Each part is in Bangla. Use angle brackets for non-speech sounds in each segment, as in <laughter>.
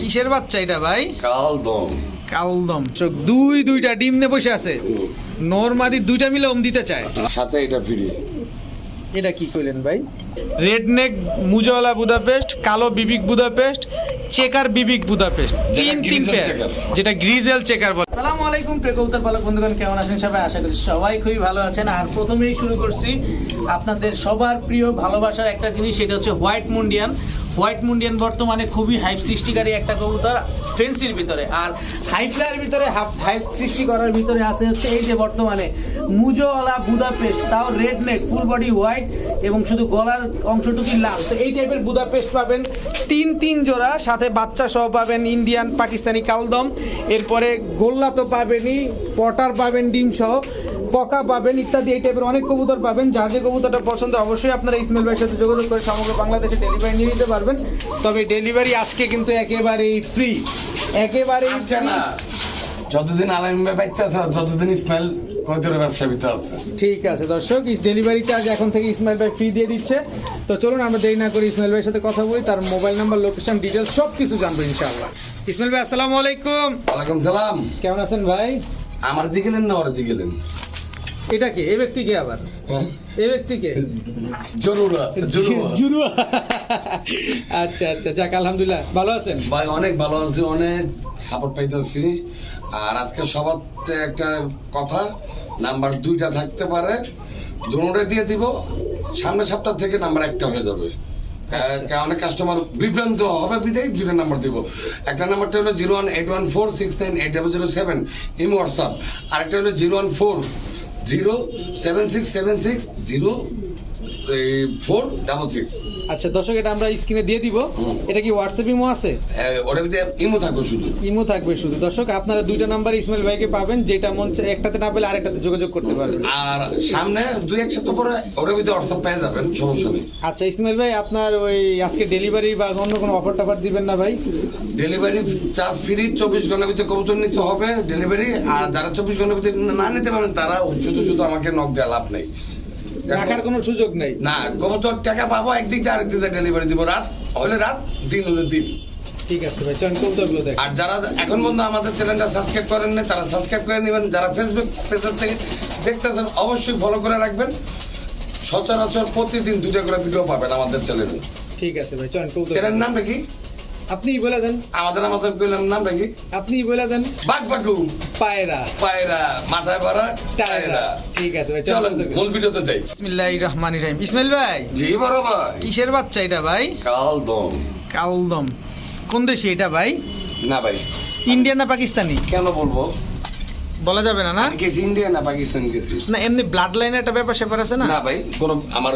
কিসের বাচ্চা এটা ভাই? কালদম। কালদম। চোখ দুই দুইটা ডিম নিয়ে বসে আছে। নর্মাদি দুইটা মিলে ওম দিতে চায়। সাথে এটা ফ্রি। এটা কি কইলেন ভাই? রেড নেক মুজওয়ালা বুদাপেস্ট কালো বিবিক বুদাপেস্ট চেকার বিবিক বুদাপেস্ট। তিন তিন পেয়ার যেটা গ্রিজেল চেকার বলে। আসসালামু আলাইকুম প্রিয় কবুতর পালক বন্ধুগণ কেমন আছেন সবাই? আশা করি সবাই খুবই ভালো আছেন। আর প্রথমেই শুরু করছি আপনাদের সবার প্রিয় ভালোবাসার একটা জিনিস সেটা হচ্ছে হোয়াইট মুন্ডিয়ান। হোয়াইট মুন্ডিয়ান বর্তমানে খুবই হাইপ সৃষ্টিকারী একটা কবুতর ফেন্সির ভিতরে। আর হাইফ্লাইয়ের ভিতরে হাইপ সৃষ্টি করার ভিতরে আছে হচ্ছে এই যে বর্তমানে মুজোওয়ালা বুদাপেস্ট, তাও red neck full body white এবং শুধু গলার অংশটুকু লাল। তো এই টাইপের বুদাপেস্ট পাবেন। তিন তিন জোড়া, সাথে বাচ্চা সহ পাবেন ইন্ডিয়ান, পাকিস্তানি কালদম। এরপরে গোল্লা তো পাবেনই, পটার পাবেন ডিম সহ পকা পাবেন ইত্যাদি এই টাইপের অনেক কবুতর পাবেন। যার যে কবুতরটা পছন্দ অবশ্যই আপনারা ইসমাইল ভাইয়ের সাথে যোগাযোগ করে সমগ্র বাংলাদেশে ডেলিভারি নিয়ে নিতে পারবেন। তবে ডেলিভারি আজকে কিন্তু একেবারেই ফ্রি একেবারেই আচ্ছা যতদিন আলামিন ভাই বাচ্চা আছে ততদিন ইসমাইল কয়তরে ব্যবসা ভিতরে আছে। ঠিক আছে দর্শক ডেলিভারি চার্জ এখন থেকে ইসমাইল ভাই ফ্রি দিয়ে দিচ্ছে। তো চলুন আমরা দেরি না করি ইসমাইল ভাইয়ের সাথে কথা বলি। তার মোবাইল নাম্বার লোকেশন ডিটেলস সব কিছু জানব ইনশাআল্লাহ। ইসমাইল ভাই আসসালামু আলাইকুম। ওয়ালাইকুম সালাম। কেমন আছেন ভাই? আমার জিগেলেন না ওরা জিগেলেন? এটা কে? এই ব্যক্তি কে আবার? হ্যাঁ। এই ব্যক্তি কে? জরুরা জরুরা <laughs> আচ্ছা আচ্ছা যাক আলহামদুলিল্লাহ। ভালো আছেন? ভাই অনেক ভালো আছি অনেক সাপোর্ট পাইতেছি। আর আজকে সবার একটা কথা নাম্বার দুইটা থাকতে পারে। দুটোটা দিয়ে দিব। সামনের সপ্তাহ থেকে নাম্বার একটা হয়ে যাবে। অনেক কাস্টমার বিভ্রান্ত হবে বিদায় দুইটা নাম্বার দিব। একটা নাম্বারটা হলো zero one eight one four six nine eight double zero seven ইম হোয়াটসঅ্যাপ আরেকটা হলো zero one four zero seven six seven six zero four double six আচ্ছা দর্শক এটা আমরা স্ক্রিনে দিয়ে দিব। এটা কি হোয়াটসঅ্যাপ ইমো আছে? ওর ভিতরে ইমো থাকবে শুধু। ইমো থাকবে শুধু। দর্শক আপনারা দুইটা নাম্বার ইসমাইল ভাইকে পাবেন যেটা মন একটাতে না পেলে আরেকটাতে যোগাযোগ করতে পারবেন। আর সামনে দুই এক সপ্তাহ পরে ওর ভিতরে হোয়াটসঅ্যাপ পেয়ে যাবেন সমস্যা নেই। আচ্ছা ইসমাইল ভাই আপনার ওই আজকে ডেলিভারি বা অন্য কোনো অফার টফার দিবেন না ভাই? ডেলিভারি চার্জ ফ্রি চব্বিশ ঘণ্টার ভিতরে কবুতর নিতে হবে ডেলিভারি আর যারা চব্বিশ ঘণ্টার ভিতরে না নিতে পারেন তারা শুধু শুধু আমাকে নক দেওয়া লাভ নেই। রাখার কোনো সুযোগ নেই। না কবুতর টাকা পাবো একদিক দিয়ে আরেক দিক ডেলিভারি দিব রাত হলে রাত দিন হলে দিন। ঠিক আছে ভাই চয়ন কবুতরগুলো দেখ। আর যারা এখন পর্যন্ত আমাদের চ্যানেলটা সাবস্ক্রাইব করেন না তারা সাবস্ক্রাইব করে নেবেন। যারা ফেসবুক পেজের থেকে দেখতেছেন অবশ্যই ফলো করে রাখবেন। সচরাচর প্রতিদিন দুইটা করে ভিডিও পাবেন আমাদের চ্যানেলে ঠিক আছে ভাই চয়ন কবুতর নামটা কি? আপনিই বলে দেন। আমাদের আমাদের কইলেন নামটা কি আপনিই বলে দেন। বাঘ বাকু পায়রা। পায়রা। মাথায় ভরা টায়রা। ঠিক আছে ভাই চলেন চলেন। মূল ভিডিওতে যাই। বিসমিল্লাহির রহমানির রহিম। ইসমাইল ভাই। জি বড় ভাই। কিসের বাচ্চা এটা ভাই? কালদম। কালদম। কোন দেশে এটা ভাই? না ভাই। ইন্ডিয়ান না পাকিস্তানি? কেন বলব? বলা যাবে না না? গেছি ইন্ডিয়া না পাকিস্তান গেছি? না এমনি ব্লাড লাইনের একটা ব্যাপার স্যাপার আছে না? না ভাই কোন আমার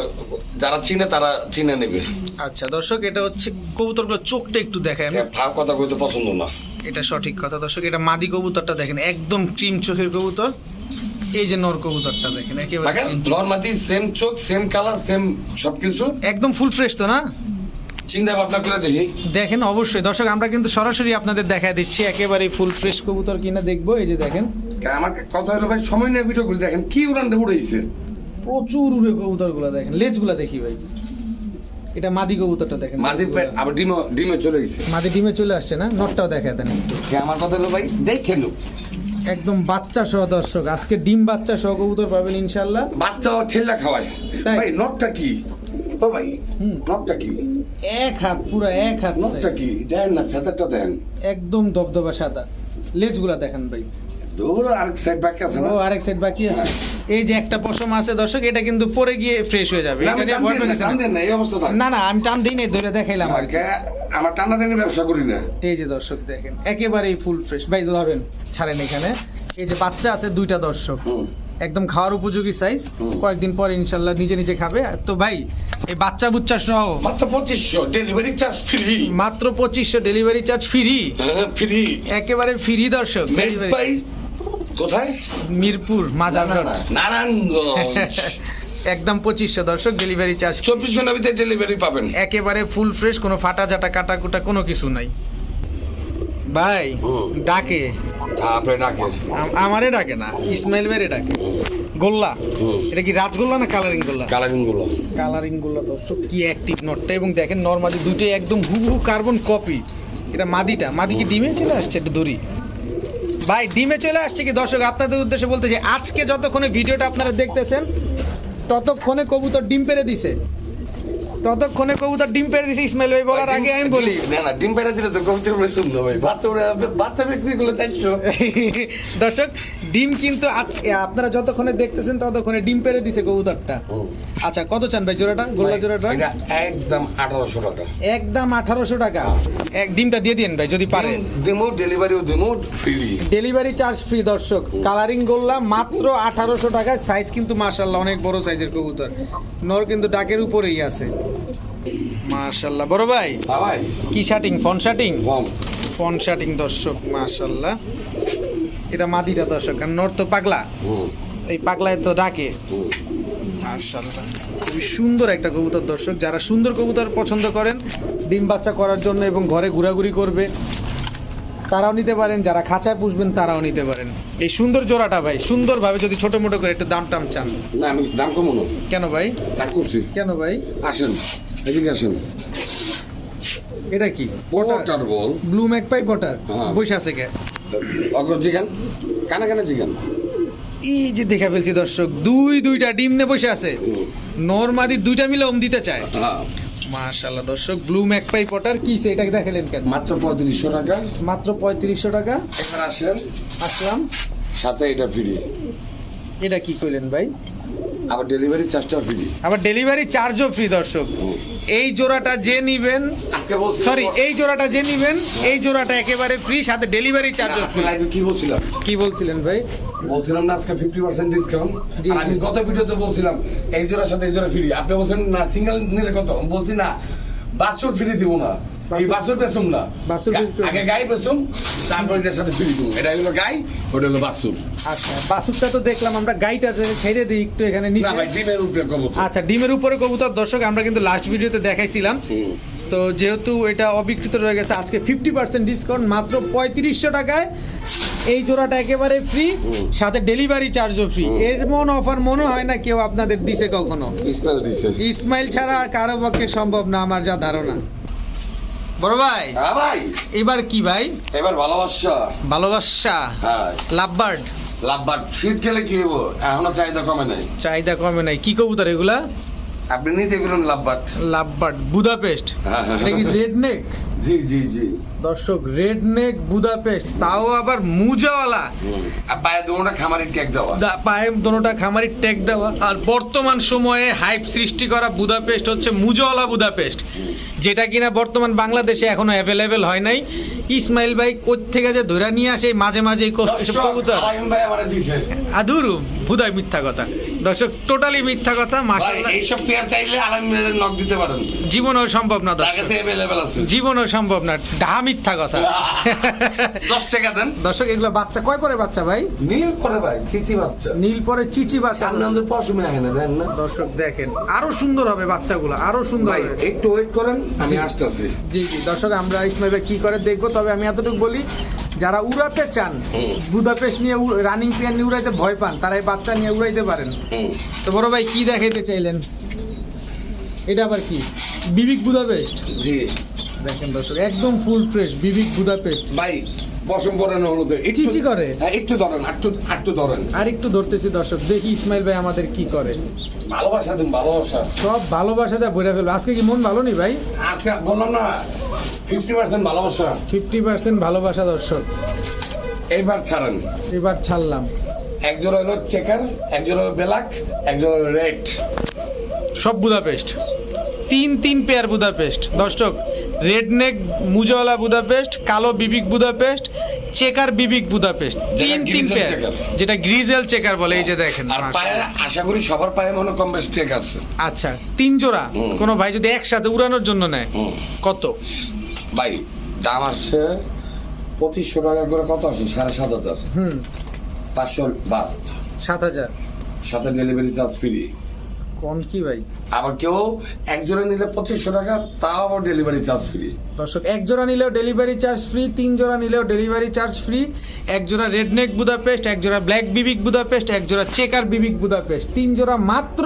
যারা চিনে তারা চিনে নেবে। আচ্ছা দর্শক এটা হচ্ছে কবুতরগুলো চোখটা একটু দেখায় আমি। ভাব কথা কইতে পছন্দ না। এটা সঠিক কথা দর্শক এটা মাদি কবুতরটা দেখেন একদম ক্রিম চোখের কবুতর। এই যে নর কবুতরটা দেখেন একেবারে চোখ। নর্মালি সেম চোখ সেম কালার সেম সবকিছু? একদম ফুল ফ্রেশ তো না? চিন্তা ভাবনা করে দেখি। দেখেন অবশ্যই। দর্শক আমরা কিন্তু সরাসরি আপনাদের দেখা দিচ্ছি। একেবারে ফুল ফ্রেশ কবুতর কিনা দেখব। এই যে দেখেন। আমার কথা হলো ভাই সময় নিয়ে ভিডিও করে। দেখেন কি উড়ানটা উড়াইছে। প্রচুর উড়ে কবুতরগুলা দেখেন। লেজগুলা দেখি ভাই। এটা মাদি কবুতরটা দেখেন। পে- আবার ডিমে ডিমে চলে গেছে। মাদি ডিমে চলে আসছে না? নটটাও দেখা দেন। আমার কথা হলো ভাই দেখেন একদম বাচ্চা সহ দর্শক। আজকে ডিম বাচ্চা সহ কবুতর পাবেন ইনশাল্লাহ বাচ্চা ঠেলা খাওয়ায়? ভাই নটটা কি? ও ভাই হুম। নটটা কি? এক হাত পুরো এক হাত size। কি? দেন না ফেদারটা দেন। একদম দবদবা সাদা। লেজগুলা দেখেন ভাই। দূর আরেক সাইড বাকি আছে না? ও আরেক সাইড বাকি আছে। এই যে একটা পশম আছে দর্শক এটা কিন্তু পরে গিয়ে ফ্রেশ হয়ে যাবে। না, এটা নিয়ে ভয় না, পেয়েছেন টান না। না, এই অবস্থা। না না আমি টান দিই নাই ধরে দেখাইলাম আর আমার টানা টানি ব্যবসা করি না। এই যে দর্শক দেখেন একেবারেই ফুল ফ্রেশ ভাই ধরেন ছাড়েন এখানে। এই যে বাচ্চা আছে দুইটা দর্শক। একদম খাওয়ার উপযোগী সাইজ কয়েকদিন পরে ইনশাল্লাহ নিজে নিজে খাবে। তো ভাই এই বাচ্চা বুচ্চা সহ মাত্র পঁচিশশো ডেলিভারি চার্জ ফ্রি মাত্র পঁচিশশো ডেলিভারি চার্জ ফ্রি ফ্রি একেবারে ফ্রি দর্শক। কোথায়? মিরপুর মাজারঘাট। নারায়ণগঞ্জ। <laughs> একদম পঁচিশশো দর্শক ডেলিভারি চার্জ চব্বিশ ঘণ্টার ভিতরে ডেলিভারি পাবেন। একেবারে ফুল ফ্রেশ কোনো ফাটা জাটা কাটা কুটা কোনো কিছু নাই। ভাই ডাকে। আপনি ডাকে? আমারে ডাকে না ইসমাইল ভাইরে ডাকে। গোল্লা? এটা কি রাজগোল্লা না কালারিং গোল্লা? কালারিংগুলো কালারিং গোল্লা দর্শক কি অ্যাক্টিভ নটটা এবং দেখেন নর্মালি দুটোই একদম হুবহু কার্বন কপি এটা মাদিটা। মাদি কি ডিমে চলে আসছে একটু দূরি ভাই ডিমে চলে আসছে কি? দর্শক আপনাদের উদ্দেশ্যে বলতে যে আজকে যতক্ষণে ভিডিওটা আপনারা দেখতেছেন ততক্ষণে কবুতর ডিম পেরে দিছে। ততক্ষণে কবুতর ডিম পেরে দিছে ইসমাইল ভাই বলার আগে আমি বলি। না না ডিম পেড়ে দিলে তো কবুতর বলে শুনলো ভাই। বাচ্চা ওরা বাচ্চা বিক্রি করলে চারশো। দর্শক ডিম কিন্তু আপনারা যতক্ষণে দেখতেছেন ততক্ষণে ডিম পেরে দিছে কবুতরটা। আচ্ছা কত চান ভাই জোড়াটা? গোল্লা জোড়াটা? একদম আঠারোশো টাকা। একদম আঠারোশো টাকা। এক ডিমটা দিয়ে দিন ভাই যদি পারেন। দিমু ডেলিভারিও দিমু ফ্রি ডেলিভারি চার্জ ফ্রি দর্শক। কালারিং গোল্লা মাত্র আঠারোশো টাকায়। সাইজ কিন্তু মাশাল্লাহ অনেক বড় সাইজের কবুতর। নর কিন্তু ডাকের উপরেই আছে। মাশাল্লাহ। বড় ভাই ভাই। কি shooting phone shooting phone. Shooting দর্শক মাশাল্লাহ। এটা মাদিটা দর্শক আর নর তো পাগলা। এই পাগলায় তো ডাকে। মাশাল্লাহ। খুবই সুন্দর একটা কবুতর দর্শক যারা সুন্দর কবুতর পছন্দ করেন ডিম বাচ্চা করার জন্য এবং ঘরে ঘোরাঘুরি করবে তারাও নিতে পারেন যারা খাঁচায় পুষবেন তারাও নিতে পারেন। এই সুন্দর জোড়াটা ভাই সুন্দরভাবে যদি ছোট মোটো করে একটু দাম টাম চান। না আমি দাম কমো কেন ভাই? রাগ করছি। কেন ভাই? আসেন এদিকে আসেন। এটা কি? পটার বল ব্লু ম্যাক পাই বটার হ্যাঁ। বসে আছে কে? অগ্র চিকেন? কানে কানে চিকেন? এই যে দেখা ফেলছি দর্শক দুই দুইটা ডিম নে বসে আছে। নর্মাদি দুইটা মিলে ওম দিতে চায়। মাশাল্লাহ দর্শক ব্লু ম্যাকপাই পটার কি এটা দেখালেন কেন? মাত্র পঁয়ত্রিশশো টাকা। মাত্র পঁয়ত্রিশশো টাকা? এবার আসেন। আসলাম। সাথে এটা ফ্রি এটা কি কইলেন ভাই? আবার ডেলিভারি চার্জটাও ফ্রি আবার ডেলিভারি চার্জও ফ্রি দর্শক। এই জোড়াটা যে নিবেন আজকে বলছি সরি এই জোড়াটা যে নিবেন এই জোড়াটা একেবারে ফ্রি সাথে ডেলিভারি চার্জও ফ্রি লাইভে কি বলছিলাম? কি বলছিলেন ভাই? বলছিলাম না আজকে ফিফটি পার্সেন্ট ডিসকাউন্ট আমি গত ভিডিওতে বলছিলাম এই জোড়ার সাথে এই জোড়া ফ্রি আপনি বলছেন না সিঙ্গেল নিলে কত? বলছি না বাছুর ফ্রি দিব না। এই বাছুর- না। বাছুর আগে গাই তারপর এটার সাথে ফ্রি এটা হলো গাই ওটা হলো বাছুর আচ্ছা তো দেখলাম আমরা গাইটা যে ছেড়ে দিই একটু এখানে না ভাই ডিমের উপরে কব আচ্ছা ডিমের উপরে কবুতর। দর্শক আমরা কিন্তু লাস্ট ভিডিওতে দেখাইছিলাম। তো যেহেতু এটা অবিকৃত রয়ে গেছে আজকে ফিফটি পার্সেন্ট ডিসকাউন্ট মাত্র পঁয়ত্রিশশো টাকায়। এই জোড়াটা একেবারে ফ্রি সাথে ডেলিভারি চার্জও ফ্রি এর এমন অফার মনে হয় না কেউ আপনাদের দিছে কখনো। ইসমাইল ছাড়া আর কারও পক্ষে সম্ভব না আমার যা ধারণা। বড় ভাই হ্যাঁ ভাই। এবার কি ভাই? এবার ভালোবাসা। ভালোবাসা হ্যাঁ। লাভবার্ড। লাভবার্ড শীত গেলে কি হব এখনও চাহিদা কমে নাই। চাহিদা কমে নাই। কি কবুতর এগুলা? আপনি নিতে গেলেন লাভবার্ড। Lovebird Budapest. হ্যাঁ, হ্যাঁ। এটা কি রেড নেক? জি জি জি। দর্শক রেড নেক বুদাপেস্ট তাও আবার মুজাওয়ালা। পায়ে দুটা খামারি ট্যাগ দেওয়া। পায়ে দোনোটা খামারি টেক দেওয়া। আর বর্তমান সময়ে হাইপ সৃষ্টি করা বুদাপেস্ট হচ্ছে মুজওয়ালা বুদাপেস্ট যেটা কিনা বর্তমান বাংলাদেশে এখনও অ্যাভেলেবেল হয় নাই। ইসমাইল ভাই থেকে যে ধরে নিয়ে আসে মাঝে মাঝে এই কষ্ট- কবুতর। আদুর বুদায় মিথ্যা কথা। দর্শক টোটালি মিথ্যা কথা ভাই এইসব পেয়ার চাইলে আলাইমের নক দিতে পারেন। জীবনেও সম্ভব না তার কাছে অ্যাভেলেবেল আছে। জীবনেও সম্ভব না ডা মিথ্যা কথা। দশ টাকা দেন। দর্শক এগুলো বাচ্চা কয় পরে বাচ্চা ভাই? নীল পরে ভাই চিচি বাচ্চা। নীল পরে চিচি বাচ্চা। আমাদের পশমে আয় না দেন না। দর্শক দেখেন আরও সুন্দর হবে বাচ্চাগুলো আরও সুন্দর ভাই একটু ওয়েট করেন আমি। আসতেছি। জি জি দর্শক আমরা ইসমাইল কি করে দেখব? তবে আমি এতটুকু বলি যারা উড়াতে চান। বুদাপেস্ট নিয়ে রানিং পেয়ার নিয়ে উড়াইতে ভয় পান তারা এই বাচ্চা নিয়ে উড়াইতে পারেন। তো বড় ভাই কি দেখাইতে চাইলেন? এটা আবার কি? বিবিক বুদাপেস্ট? জি। দেখেন দর্শক একদম ফুল ফ্রেশ বিবিক বুদাপেস্ট ভাই পশম পরানো হলো তো একটু চিচি করে? হ্যাঁ একটু ধরেন একটু একটু ধরেন। আর একটু ধরতেছি দর্শক দেখি ইসমাইল ভাই আমাদের কি করে। ভালোবাসা দিন ভালোবাসা। সব ভালোবাসা দেয় বইরা ফেলব। আজকে কি মন ভালো নি ভাই? আজকে বললাম না ফিফটি পার্সেন্ট ভালোবাসা। ফিফটি পার্সেন্ট ভালোবাসা দর্শক। এইবার ছাড়েন। এবার ছাড়লাম। একজন হলো চেকার একজন হলো ব্ল্যাক একজন হলো রেড সব বুদাপেস্ট তিন তিন পেয়ার বুদাপেস্ট দর্শক রেড নেক মুজওয়ালা বুদাপেস্ট কালো বিবিক বুদাপেস্ট চেকার বিবিক বুদাপেস্ট তিন তিন পেয়ার যেটা গ্রিজেল চেকার বলে এই যে দেখেন আর পায়ে আশা করি সবার পায়ে মনে কম বেশ ঠিক আছে। আচ্ছা তিন জোড়া। কোনো ভাই যদি একসাথে উড়ানোর জন্য নেয় কত? ভাই দাম আসছে পঁচিশশো টাকা করে কত আসে সাড়ে সাত হাজার। হুম। পাঁচশো বাদ। সাত হাজার। সাথে ডেলিভারি চার্জ ফ্রি কোন কি ভাই? আবার কেউ একজনে নিলে পঁচিশশো টাকা তাও আবার ডেলিভারি চার্জ ফ্রি দর্শক এক জোড়া নিলেও ডেলিভারি চার্জ ফ্রি তিন জোড়া নিলেও ডেলিভারি চার্জ ফ্রি এক জোড়া রেডনেক বুদাপেস্ট এক জোড়া ব্ল্যাক বিবিক বুদাপেস্ট এক জোড়া চেকার বিবিক বুদাপেস্ট তিন জোড়া মাত্র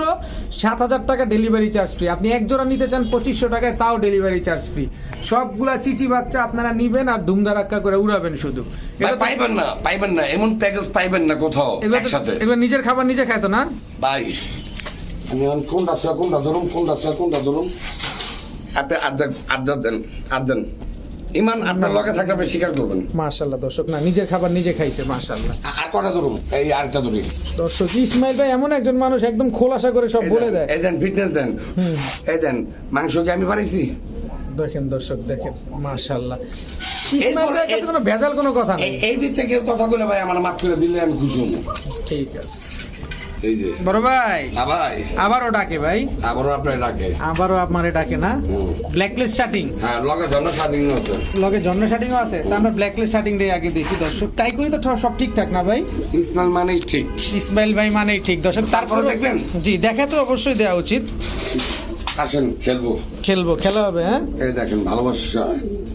সাত হাজার টাকা ডেলিভারি চার্জ ফ্রি আপনি এক জোড়া নিতে চান পঁচিশশো টাকায় তাও ডেলিভারি চার্জ ফ্রি সবগুলা চিচি বাচ্চা আপনারা নিবেন আর ধুমধারাক্কা করে উড়াবেন শুধু। এটা পাইবেন না পাইবেন না এমন প্যাকেজ পাইবেন না কোথাও একসাথে। এগুলো নিজের খাবার নিজে খায় তো না? ভাই আমি এখন কোনটা ছয় কোনটা ধরুন কোনটা ছয় কোনটা ধরুন আপনি আড্ডা আড্ডা দেন আড ইমান আপনার লগে থাকলে আপনি স্বীকার করবেন। মাশাল্লাহ দর্শক না নিজের খাবার নিজে খাইছে মাশাল্লাহ আর কটা ধরুন এই আরেকটা ধরি দর্শক ইসমাইল ভাই এমন একজন মানুষ একদম খোলাসা করে সব বলে দেয়। এই দেন ফিটনেস দেন। এই দেন মাংস কি আমি বানাইছি? দেখেন দর্শক দেখেন মাশাল্লাহ ইসমাইল এরপরে কাছে কোনো ভেজাল কোনো কথা নেই। এই- এই দিক থেকে কথা বলে ভাই আমার মাফ করে দিলে আমি খুশি হব। ঠিক আছে। এই যে। বড় ভাই ভাই। আবারও ডাকে ভাই। আবারও আপনার ডাকে। আবারও আপনারে ডাকে না। ব্ল্যাকলিস্ট হ্যাঁ লগে জন্য স্বাধীন হচ্ছে লগে জন্ম শার্টিংও আছে। তা আমরা ব্ল্যাকলিস্ট শার্টিং দিয়ে আগে দেখি দর্শক। ট্রাই করি তো সব ঠিকঠাক না ভাই? ইসমাইল মানেই ঠিক। ইসমাইল ভাই মানেই ঠিক। দর্শক তারপরে তারপরে দেখবেন? জি দেখা তো অবশ্যই দেওয়া উচিত। আসেন খেলব। খেলব খেলা হবে হ্যাঁ? এই দেখেন ভালোবাসা।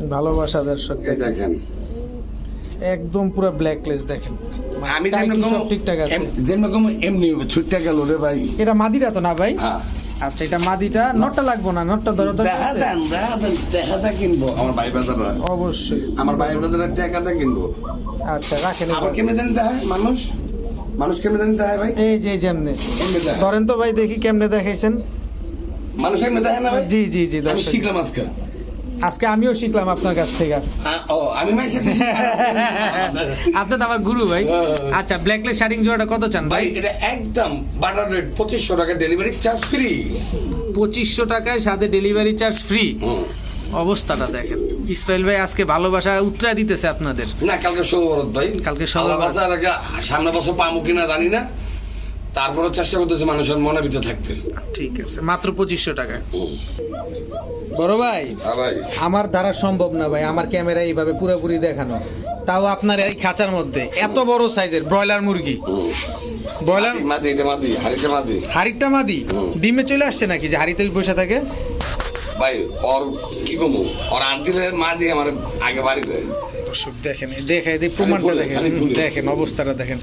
ভালোবাসা দর্শক। এই দেখেন। একদম পুরো ব্ল্যাকলিস্ট দেখেন। আমি সব ঠিকঠাক আছে? যেরকম এমনি হবে ছুটতে গেল রে ভাই। এটা মাদিরা তো না ভাই? হ্যাঁ। আচ্ছা এটা মাদিটা নটটা লাগবো না নটটা ধরো তো দেখা দেন দেখা দেন দেখাটা কিনবো। আমার ভাই বাজাররা অবশ্যই। আমার ভাই বাজারের টাকাটা কিনবো। আচ্ছা রাখেন আবার। কেমনে জানিতে হয় মানুষ? মানুষ কেমনে জানিতে হয় ভাই? এই যে যেমনে ধরেন তো ভাই দেখি কেমনে দেখাইছেন। মানুষ এমনি দেখে না ভাই? জি জি জি দর্শক। শিখলাম আজকে। আজকে আমিও শিখলাম আপনার কাছ থেকে। <laughs> আপনি তো আমার গুরু ভাই। আচ্ছা ব্ল্যাকলেস শার্টিং জোড়াটা কত চান ভাই? এটা একদম বাটার রেট পঁচিশশো টাকা ডেলিভারি চার্জ ফ্রি পঁচিশশো টাকায় সাথে ডেলিভারি চার্জ ফ্রি অবস্থাটা দেখেন। ইসমাইল ভাই আজকে ভালোবাসা উত্তরা দিতেছে আপনাদের। না কালকে সৌবরত ভাই। কালকে বাঁচার আগে সামনে বছর পামু কিনা জানি না। তারপরে চেষ্টা করতেছে মানুষের মনে ভিতরে থাকতে। ঠিক আছে মাত্র পঁচিশশো টাকা। বড় ভাই হ্যাঁ ভাই। আমার দ্বারা সম্ভব না ভাই আমার ক্যামেরা এইভাবে পুরোপুরি দেখানো। তাও আপনার এই খাঁচার মধ্যে এত বড় সাইজের ব্রয়লার মুরগি। ব্রয়লার মাদি, মাদি এটা মাদি হারিটা মাদি। হাড়িটা মাদি? ডিমে চলে আসছে নাকি যে হাড়িতে বসে থাকে? ভাই ওর কি কমু? ওর আট দিলে মাদি আমার আগে বাড়ি দেয় দর্শক দেখেন প্রমাণটা দেখেন। দেখেন অবস্থাটা দেখেন।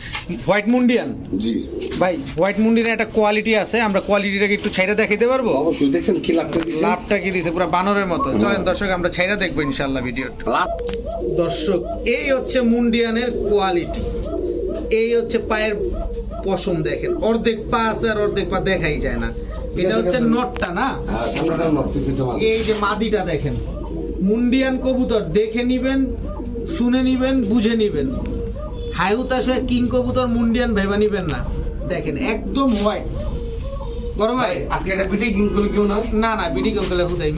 হোয়াইট মুন্ডিয়ান জি। ভাই হোয়াইট মুন্ডিয়ানের একটা কোয়ালিটি আছে আমরা কোয়ালিটিটাকে একটু ছাইরা দেখাইতে পারব? অবশ্যই দেখছেন কি লাভটা দিচ্ছে লাভটা কি দিছে? পুরো বানরের মতো। চলেন দর্শক আমরা ছাইরা দেখব ইনশাল্লাহ ভিডিও দর্শক এই হচ্ছে মুন্ডিয়ানের কোয়ালিটি এই হচ্ছে পায়ের পশম দেখেন। অর্ধেক পা আছে আর অর্ধেক পা দেখাই যায় না। এটা হচ্ছে নটটা না? হ্যাঁ এই যে মাদিটা দেখেন। মুন্ডিয়ান কবুতর দেখে নিবেন। শুনে নিবেন বুঝে নিবেন। হাইউতাস কিং কবুতর মুন্ডিয়ান ভেবা নিবেন না। দেখেন একদম হোয়াইট বড় ভাই আজকে একটা করে কেউ না? না না হুদাই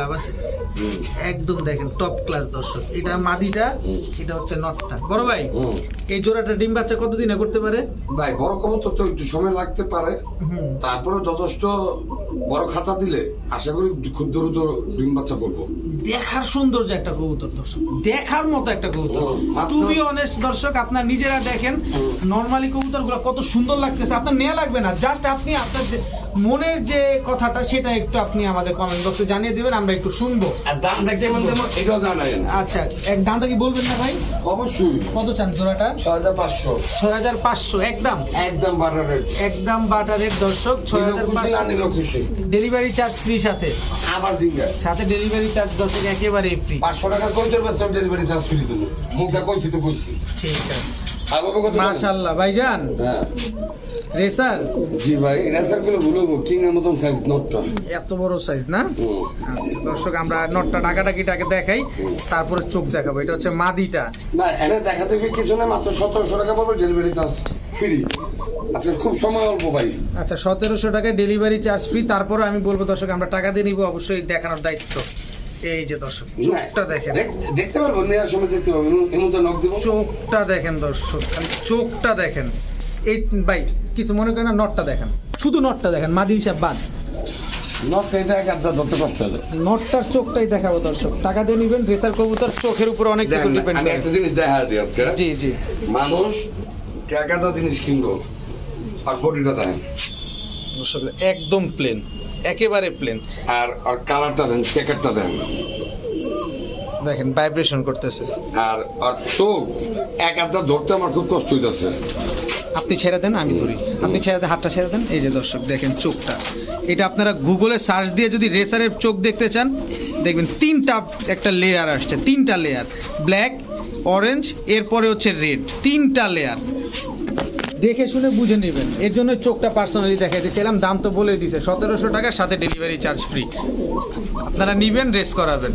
লাভ আছে। একদম দেখেন টপ ক্লাস দর্শক। এটা মাদিটা এটা হচ্ছে নটটা। বড় ভাই। এই জোড়াটা ডিম বাচ্চা কতদিনে করতে পারে? ভাই বড় কবুতর তো একটু সময় লাগতে পারে। তারপরে যথেষ্ট বড় খাতা দিলে আশা করি খুব দ্রুত ডিম বাচ্চা করব। দেখার সৌন্দর্য একটা কবুতর দর্শক। দেখার মতো একটা কবুতর। টু বি অনেস্ট দর্শক আপনার নিজেরা দেখেন নর্মালি কবুতরগুলো কত সুন্দর লাগতেছে। আপনার নেওয়া লাগবে না। জাস্ট আপনি আপনার মনের যে কথাটা সেটা একটু আপনি আমাদের কমেন্ট বক্সে জানিয়ে দিবেন আমরা একটু শুনব। আর দাম দেখতে বলতে এটাও জানাই আচ্ছা এক দামটা কি বলবেন না ভাই? অবশ্যই। কত চান জোড়াটা? ছ হাজার পাঁচশো। ছয় হাজার পাঁচশো একদম। একদম বাটার রেট একদম বাটারের দর্শক ছয় হাজার নিল খুশি ডেলিভারি চার্জ ফ্রি সাথে। আবার জিঙ্গা। সাথে ডেলিভারি চার্জ দর্শক একেবারে ফ্রি পাঁচশো টাকা কই তোর ডেলিভারি চার্জ ফ্রি তুমি মুখটা কইছি তো কইছি। ঠিক আছে। মাশাল্লাহ ভাইজান। হ্যাঁ। রেসার? জি ভাই রেসারগুলো ভুলবো কিং এর মতন সাইজ নটটা এত বড় সাইজ না? আচ্ছা দর্শক আমরা নটটা টাকাটাকিটাকে দেখাই তারপরে চোখ দেখাবো। এটা হচ্ছে মাদিটা। না এনে দেখা দেখি কিছু না মাত্র সতেরোশো টাকা পাবো ডেলিভারি চার্জ ফ্রি আজকে খুব সময় অল্প ভাই। আচ্ছা সতেরোশো টাকায় ডেলিভারি চার্জ ফ্রি তারপরে আমি বলব দর্শক আমরা টাকা দিয়ে নিবো অবশ্যই দেখানোর দায়িত্ব। এই যে দর্শক চোখটা দেখেন। দেখ- দেখতে পারব নেওয়ার সময় দেখতে পাবো এর মধ্যে নখ দিব। চোখটা দেখেন দর্শক চোখটা দেখেন। এই ভাই কিছু মনে করেন না নটটা দেখেন। শুধু নটটা দেখেন মাদি হিসাব বাদ। নটটার চোখটাই দেখাবো দর্শক টাকা দিয়ে নিবেন কবুতর চোখের উপর অনেক কিছু দেখেন, ডিপেন্ড করে। একটা জিনিস দেখা দিই আজকে। জি জি। মানুষ টাকাটা জিনিস কিনবো আর বডিটা দেখেন একদম প্লেন একেবারে প্লেন আর আর কালারটা দেন চেকারটা দেন। দেখেন ভাইব্রেশন করতেছে। আর আর চোখ এক আধটা ধরতে আমার খুব কষ্ট হইতেছে। আপনি ছেড়ে দেন আমি ধরি। আপনি ছেড়ে দেন হাতটা ছেড়ে দেন। এই যে দর্শক দেখেন চোখটা। এটা আপনারা গুগলে সার্চ দিয়ে যদি রেসারের চোখ দেখতে চান দেখবেন তিনটা একটা লেয়ার আসছে তিনটা লেয়ার ব্ল্যাক অরেঞ্জ এরপরে হচ্ছে রেড তিনটা লেয়ার দেখে শুনে বুঝে নেবেন। এর জন্য চোখটা পার্সোনালি দেখাইতে চাইলাম দাম তো বলে দিছে। সতেরোশো টাকা সাথে ডেলিভারি চার্জ ফ্রি আপনারা নিবেন রেস করাবেন।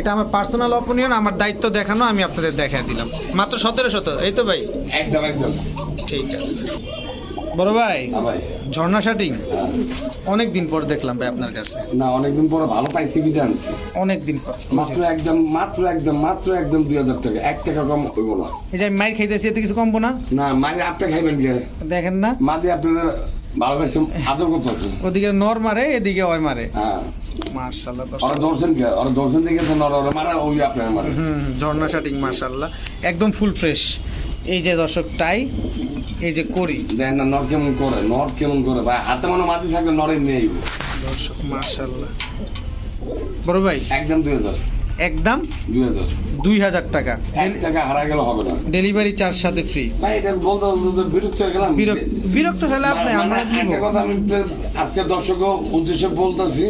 এটা আমার পার্সোনাল অপিনিয়ন আমার দায়িত্ব দেখানো আমি আপনাদের দেখা দিলাম। মাত্র সতেরোশো তো এই তো ভাই? একদম একদম। ঠিক আছে। বড় ভাই হ্যাঁ ঝর্ণা শাটিং হ্যাঁ। অনেক দিন পর দেখলাম ভাই আপনার কাছে। না অনেকদিন পরে ভালো পাইছি বিদে আনছি। অনেক দিন পর। মাত্র একদম মাত্র একদম মাত্র একদম দুই হাজার টাকা। এক টাকা কম হইব না। এই যে মাইর খাইতেছি এতে কিছু কমবো না? না মানে আপনি খাইবেন কে? দেখেন না। মাঝে আপনাদের ভালোবাসে আদর করতেছে। ওদিকে নর মারে এদিকে ওই মারে। হ্যাঁ। মার্শাল্লাহ ওরা দর্শন কে? ওরা দর্শন দিকে তো নর মারা ওই আপনার মারা। হুম ঝর্ণা শাটিং মার্শাল্লাহ একদম ফুল ফ্রেশ এই যে দর্শক টাই। এই যে করি দেখেন না নর কেমন করে নর কেমন করে ভাই হাতে মনে মাঝে থাকলে নরে নেই দর্শক মার্শাল্লাহ বড় ভাই একদম দুই হাজার। একদম দুই হাজার। দুই হাজার টাকা। এক টাকা হারা গেলে হবে না। ডেলিভারি চার্জ সাথে ফ্রি। ভাই এটা বলতে বলতে বিরক্ত হয়ে গেলাম। বিরক্ত হলে আপনি মানে আমরা একটা কথা আমি আজকে দর্শক উদ্দেশ্যে বলতেছি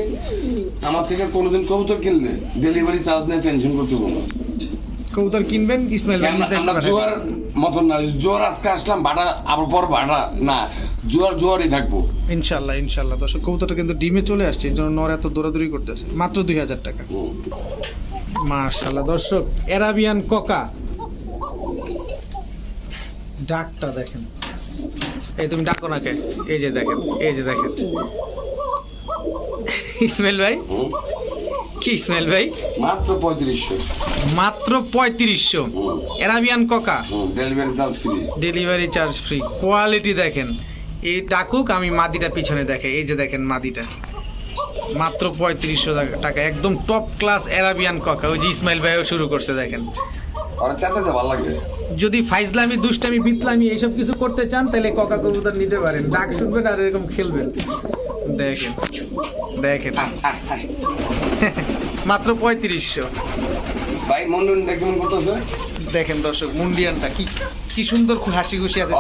আমার থেকে কোনোদিন কবুতর কিনলে ডেলিভারি চার্জ নিয়ে টেনশন করতে হবে না। কবুতর কিনবেন ইসমাইল আমরা জোয়ার মতন না জোয়ার আজকে আসলাম ভাড়া আবার পর ভাড়া না জোয়ার জোয়ারই থাকব। ইনশাল্লাহ ইনশাল্লাহ। দর্শক কবুতরটা কিন্তু ডিমে চলে আসছে এই জন্য নর এত দৌড়াদৌড়ি করতেছে। মাত্র দুই হাজার টাকা। হুম। মাশাল্লাহ। দর্শক অ্যারাবিয়ান ককা। ডাকটা দেখেন। এই তুমি ডাকো না কে? এই যে দেখেন এই যে দেখেন। ইসমাইল ভাই। কি ইসমাইল ভাই? মাত্র পঁয়ত্রিশশো। মাত্র পঁয়ত্রিশশো। অ্যারাবিয়ান ককা delivery charge free delivery charge free quality দেখেন। এই ডাকুক আমি মাদিটা পিছনে দেখে। এই যে দেখেন মাদিটা। মাত্র পঁয়ত্রিশশো টাকা। একদম টপ ক্লাস অ্যারাবিয়ান ককা ওই যে ইসমাইল ভাইও শুরু করছে দেখেন। যদি ফাইজলামি দুষ্টামি বিতলামি এইসব কিছু করতে চান তাহলে ককা কবুতর নিতে পারেন। ডাক শুনবেন আর এরকম খেলবেন। দেখেন। দেখেন। <laughs> মাত্র পঁয়ত্রিশশো। ভাই মন্ডল কেমন করতেছে দেখেন দর্শক মুন্ডিয়ানটা কি কি সুন্দর হাসি খুশি আছে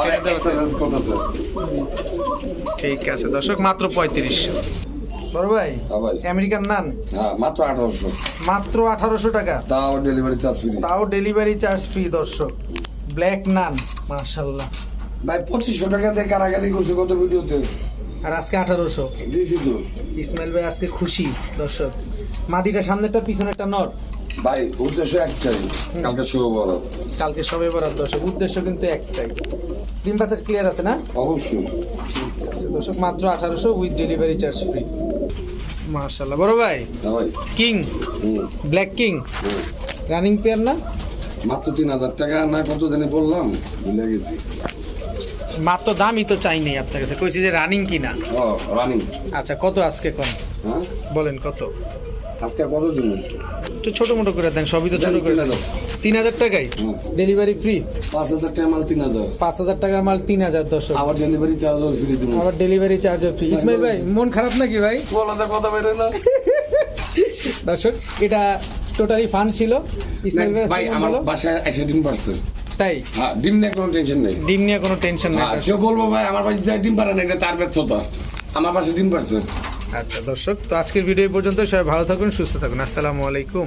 ঠিক আছে দর্শক মাত্র পঁয়ত্রিশশো। বড় ভাই হ্যাঁ আমেরিকান নান? হ্যাঁ মাত্র আঠারোশো। মাত্র আঠারোশো টাকা? তাও ডেলিভারি চার্জ ফ্রি তাও ডেলিভারি চার্জ ফ্রি দর্শক। ব্ল্যাক নান ভাই পঁচিশশো টাকা দিয়ে কারাগারি করছে কত ভিডিওতে আর আজকে আঠারোশো। দিয়েছি তো। ইসমাইল ভাই আজকে খুশি দর্শক। মাদিটা সামনেটা পিছনেরটা নট ভাই উদ্দেশ্য একটাই। কালকে শুভ বড় কালকে সবে বরাদ দর্শক। উদ্দেশ্য কিন্তু একটাই। ডিম বাচ্চার ক্লিয়ার আছে না? অবশ্যই। আছে দর্শক মাত্র আঠারোশো উইথ ডেলিভারি চার্জ ফ্রি মাশাল্লাহ বড় ভাই ভাই। King black king running pair না? মাত্র তিন হাজার টাকা না কত জানি বললাম ভুলে গেছি। মাত্র দামই তো চাই নেই আপনার কাছে। কইছি যে রানিং কিনা। ও রানিং আচ্ছা কত আজকে কোন হ্যাঁ? বলেন কত? আজকে কত দিন একটু ছোট মোটো করে দেন সবই তো ছোট করে দেন। তিন হাজার টাকাই। ডেলিভারি ফ্রি পাঁচ হাজার টাকা মাল তিন হাজার। পাঁচ হাজার টাকার মাল তিন হাজার দর্শক। আবার ডেলিভারি চার্জ ফ্রি দিব। আবার ডেলিভারি চার্জ ফ্রি ইসমাইল ভাই মন খারাপ নাকি ভাই? বলাতে কথা বেরোয় না। দর্শক এটা টোটালি ফান ছিল। ইসমাইল ভাই আমার বাসায় এসে ডিম পারছে তাই? হ্যাঁ ডিম নিয়ে কোনো টেনশন নেই। ডিম নিয়ে কোনো টেনশন নেই হ্যাঁ কেউ বলব ভাই আমার বাড়ি যাই ডিম পারে না এটা তার ব্যর্থতা। আমার পাশে ডিম পারছে আচ্ছা দর্শক তো আজকের ভিডিও পর্যন্ত সবাই ভালো থাকুন সুস্থ থাকুন। আসসালামু আলাইকুম।